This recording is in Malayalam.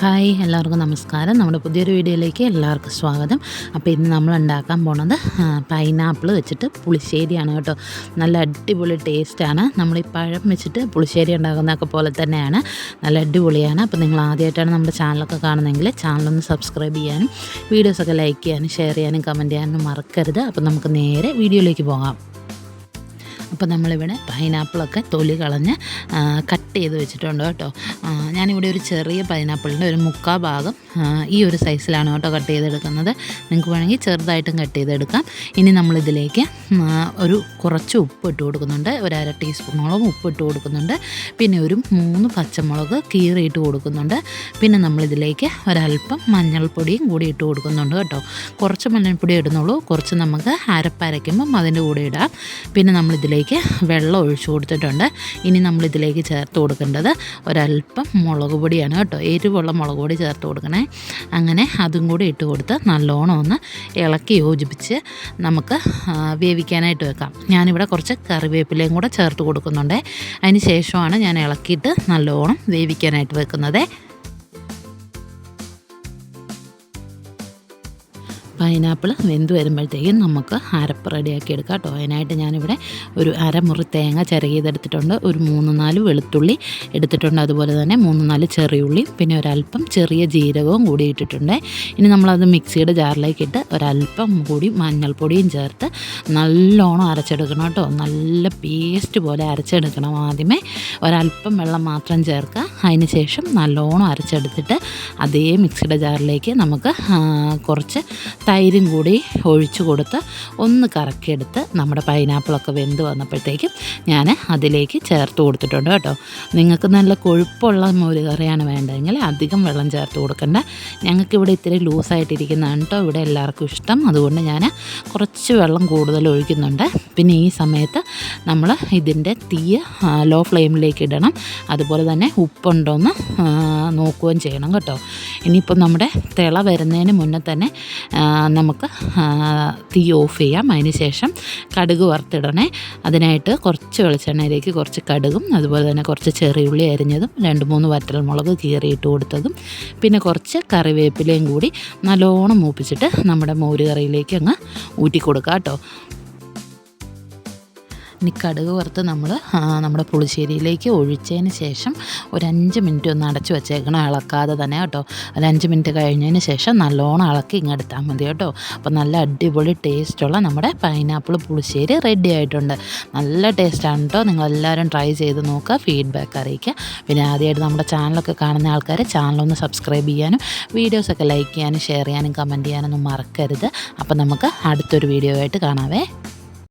ഹായ് എല്ലാവർക്കും നമസ്കാരം. നമ്മുടെ പുതിയൊരു വീഡിയോയിലേക്ക് എല്ലാവർക്കും സ്വാഗതം. അപ്പോൾ ഇന്ന് നമ്മൾ ഉണ്ടാക്കാൻ പോണത് പൈനാപ്പിൾ വെച്ചിട്ട് പുളിശ്ശേരിയാണ് കേട്ടോ. നല്ല അടിപൊളി ടേസ്റ്റാണ് നമ്മൾ ഈ പഴം വെച്ചിട്ട് പുളിശ്ശേരി ഉണ്ടാക്കുന്നതൊക്കെ പോലെ തന്നെയാണ്. നല്ല അടിപൊളിയാണ്. അപ്പോൾ നിങ്ങൾ ആദ്യമായിട്ടാണ് നമ്മുടെ ചാനലൊക്കെ കാണുന്നതെങ്കിൽ ചാനലൊന്ന് സബ്സ്ക്രൈബ് ചെയ്യാനും വീഡിയോസൊക്കെ ലൈക്ക് ചെയ്യാനും ഷെയർ ചെയ്യാനും കമന്റ് ചെയ്യാനും മറക്കരുത്. അപ്പോൾ നമുക്ക് നേരെ വീഡിയോയിലേക്ക് പോകാം. അപ്പോൾ നമ്മളിവിടെ പൈനാപ്പിളൊക്കെ തൊലി കളഞ്ഞ് കട്ട് ചെയ്ത് വെച്ചിട്ടുണ്ട് കേട്ടോ. ഞാനിവിടെ ഒരു ചെറിയ പൈനാപ്പിളിന്റെ ഒരു മുക്കാ ഭാഗം ഈ ഒരു സൈസിലാണ് കേട്ടോ കട്ട് ചെയ്തെടുക്കുന്നത്. നിങ്ങൾക്ക് വേണമെങ്കിൽ ചെറുതായിട്ടും കട്ട് ചെയ്തെടുക്കാം. ഇനി നമ്മളിതിലേക്ക് ഒരു കുറച്ച് ഉപ്പ് ഇട്ട് കൊടുക്കുന്നുണ്ട്. ഒരു അര ടീസ്പൂണോളം ഉപ്പ് ഇട്ട് കൊടുക്കുന്നുണ്ട്. പിന്നെ ഒരു മൂന്ന് പച്ചമുളക് കീറിയിട്ട് കൊടുക്കുന്നുണ്ട്. പിന്നെ നമ്മളിതിലേക്ക് ഒരല്പം മഞ്ഞൾപ്പൊടിയും കൂടി ഇട്ട് കൊടുക്കുന്നുണ്ട് കേട്ടോ. കുറച്ച് മഞ്ഞൾപ്പൊടി ഇടുന്നുള്ളൂ. കുറച്ച് നമുക്ക് അരപ്പരയ്ക്കുമ്പം അതിന്റെ കൂടെ ഇടാം. പിന്നെ നമ്മളിതിലേക്ക് വെള്ളം ഒഴിച്ചു കൊടുത്തിട്ടുണ്ട്. ഇനി നമ്മളിതിലേക്ക് ചേർത്ത് കൊടുക്കേണ്ടത് ഒരല്പം മുളക് പൊടിയാണ് കേട്ടോ. എരിവുള്ള മുളക് പൊടി ചേർത്ത് കൊടുക്കണേ. അങ്ങനെ അതും കൂടി ഇട്ട് കൊടുത്ത് നല്ലോണം ഒന്ന് ഇളക്കി യോജിപ്പിച്ച് നമുക്ക് വേവിക്കാനായിട്ട് വെക്കാം. ഞാനിവിടെ കുറച്ച് കറിവേപ്പിലയും കൂടെ ചേർത്ത് കൊടുക്കുന്നുണ്ട്. അതിന് ശേഷമാണ് ഞാൻ ഇളക്കിയിട്ട് നല്ലോണം വേവിക്കാനായിട്ട് വെക്കുന്നത്. പൈനാപ്പിൾ വെന്ത് വരുമ്പോഴത്തേക്കും നമുക്ക് അരപ്പ് റെഡിയാക്കി എടുക്കാം കേട്ടോ. അതിനായിട്ട് ഞാനിവിടെ ഒരു അരമുറി തേങ്ങ ചിരകിയതെടുത്തിട്ടുണ്ട് ഒരു മൂന്ന് നാല് വെളുത്തുള്ളി എടുത്തിട്ടുണ്ട്. അതുപോലെ തന്നെ മൂന്ന് നാല് ചെറിയുള്ളി പിന്നെ ഒരല്പം ചെറിയ ജീരകവും കൂടി ഇട്ടിട്ടുണ്ട്. ഇനി നമ്മളത് മിക്സിയുടെ ജാറിലേക്ക് ഇട്ട് ഒരല്പം കൂടി മഞ്ഞൾപ്പൊടിയും ചേർത്ത് നല്ലോണം അരച്ചെടുക്കണം കേട്ടോ. നല്ല പേസ്റ്റ് പോലെ അരച്ചെടുക്കണം ആദ്യമേ. ഒരല്പം വെള്ളം മാത്രം ചേർക്കുക. അതിന് ശേഷം നല്ലോണം അരച്ചെടുത്തിട്ട് അതേ മിക്സിയുടെ ജാറിലേക്ക് നമുക്ക് കുറച്ച് തൈരും കൂടി ഒഴിച്ചു കൊടുത്ത് ഒന്ന് കറക്കിയെടുത്ത് നമ്മുടെ പൈനാപ്പിളൊക്കെ വെന്ത് വന്നപ്പോഴത്തേക്കും ഞാൻ അതിലേക്ക് ചേർത്ത് കൊടുത്തിട്ടുണ്ട് കേട്ടോ. നിങ്ങൾക്ക് നല്ല കൊഴുപ്പുള്ള മോര് കറിയാണ് വേണ്ടതെങ്കിൽ അധികം വെള്ളം ചേർത്ത് കൊടുക്കണ്ട. ഞങ്ങൾക്കിവിടെ ഇത്തിരി ലൂസായിട്ടിരിക്കുന്നതാണ് കേട്ടോ. ഇവിടെ എല്ലാവർക്കും ഇഷ്ടം. അതുകൊണ്ട് ഞാൻ കുറച്ച് വെള്ളം കൂടുതൽ ഒഴിക്കുന്നുണ്ട്. പിന്നെ ഈ സമയത്ത് നമ്മൾ ഇതിന്റെ തീയ ലോ ഫ്ലെയിമിലേക്ക് ഇടണം. അതുപോലെ തന്നെ ഉപ്പുണ്ടോയെന്ന് നോക്കുകയും ചെയ്യണം കേട്ടോ. ഇനിയിപ്പം നമ്മുടെ തിള വരുന്നതിന് മുന്നേ തന്നെ നമുക്ക് തീ ഓഫ് ചെയ്യാം. അതിന് ശേഷം കടുക് വറുത്തിടണേ. അതിനായിട്ട് കുറച്ച് വെളിച്ചെണ്ണയിലേക്ക് കുറച്ച് കടുകും അതുപോലെ തന്നെ കുറച്ച് ചെറിയുള്ളി അരിഞ്ഞതും രണ്ട് മൂന്ന് വറ്റൽമുളക് കീറിയിട്ട് കൊടുത്തതും പിന്നെ കുറച്ച് കറിവേപ്പിലയും കൂടി നല്ലോണം മൂപ്പിച്ചിട്ട് നമ്മുടെ മോര് കറിയിലേക്ക് അങ്ങ് ഊറ്റി കൊടുക്കാം കേട്ടോ. ഇനി കടുക് വറുത്ത് നമ്മൾ നമ്മുടെ പുളിശ്ശേരിയിലേക്ക് ഒഴിച്ചതിന് ശേഷം ഒരു അഞ്ച് മിനിറ്റ് ഒന്ന് അടച്ചു വെച്ചേക്കണം. ഇളക്കാതെ തന്നെ കേട്ടോ. ഒരു അഞ്ച് മിനിറ്റ് കഴിഞ്ഞതിന് ശേഷം നല്ലോണം ഇളക്കി ഇങ്ങെടുത്താൽ മതി കേട്ടോ. അപ്പോൾ നല്ല അടിപൊളി ടേസ്റ്റുള്ള നമ്മുടെ പൈനാപ്പിൾ പുളിശ്ശേരി റെഡി ആയിട്ടുണ്ട്. നല്ല ടേസ്റ്റാണ് കേട്ടോ. നിങ്ങളെല്ലാവരും ട്രൈ ചെയ്ത് നോക്കുക ഫീഡ്ബാക്ക് അറിയിക്കുക. പിന്നെ ആദ്യമായിട്ട് നമ്മുടെ ചാനലൊക്കെ കാണുന്ന ആൾക്കാർ ചാനലൊന്ന് സബ്സ്ക്രൈബ് ചെയ്യാനും വീഡിയോസൊക്കെ ലൈക്ക് ചെയ്യാനും ഷെയർ ചെയ്യാനും കമന്റ് ചെയ്യാനൊന്നും മറക്കരുത്. അപ്പോൾ നമുക്ക് അടുത്തൊരു വീഡിയോ ആയിട്ട് കാണാവേ.